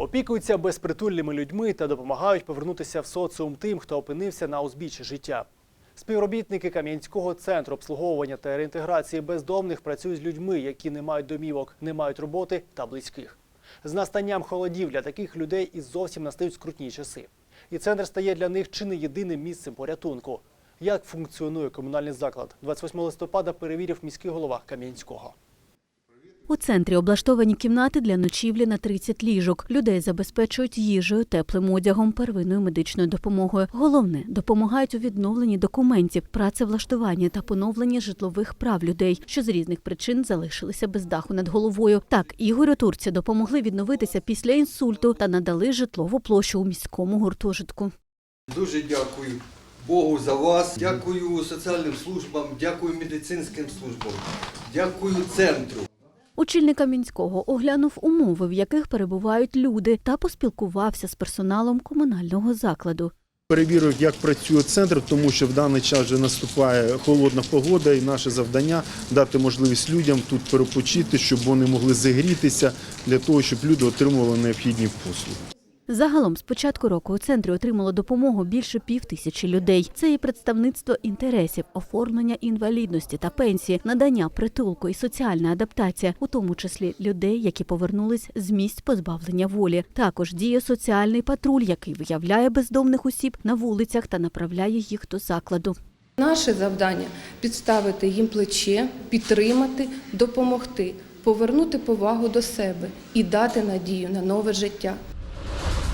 Опікуються безпритульними людьми та допомагають повернутися в соціум тим, хто опинився на узбіччі життя. Співробітники Кам'янського центру обслуговування та реінтеграції бездомних працюють з людьми, які не мають домівок, не мають роботи та близьких. З настанням холодів для таких людей і зовсім настають скрутні часи. І центр стає для них чи не єдиним місцем порятунку. Як функціонує комунальний заклад? 28 листопада перевірив міський голова Кам'янського. У центрі облаштовані кімнати для ночівлі на 30 ліжок. Людей забезпечують їжею, теплим одягом, первинною медичною допомогою. Головне допомагають у відновленні документів, працевлаштуванні та поновленні житлових прав людей, що з різних причин залишилися без даху над головою. Так, Ігорю Турці допомогли відновитися після інсульту та надали житлову площу у міському гуртожитку. Дуже дякую Богу за вас, дякую соціальним службам, дякую медицинським службам, дякую центру. Очільник мінського оглянув умови, в яких перебувають люди, та поспілкувався з персоналом комунального закладу. Перевірив, як працює центр, тому що в даний час вже наступає холодна погода, і наше завдання дати можливість людям тут перепочити, щоб вони могли зігрітися для того, щоб люди отримували необхідні послуги. Загалом з початку року у центрі отримало допомогу більше пів тисячі людей. Це і представництво інтересів, оформлення інвалідності та пенсії, надання притулку і соціальна адаптація, у тому числі людей, які повернулись з місць позбавлення волі. Також діє соціальний патруль, який виявляє бездомних осіб на вулицях та направляє їх до закладу. Наше завдання підставити їм плече, підтримати, допомогти, повернути повагу до себе і дати надію на нове життя.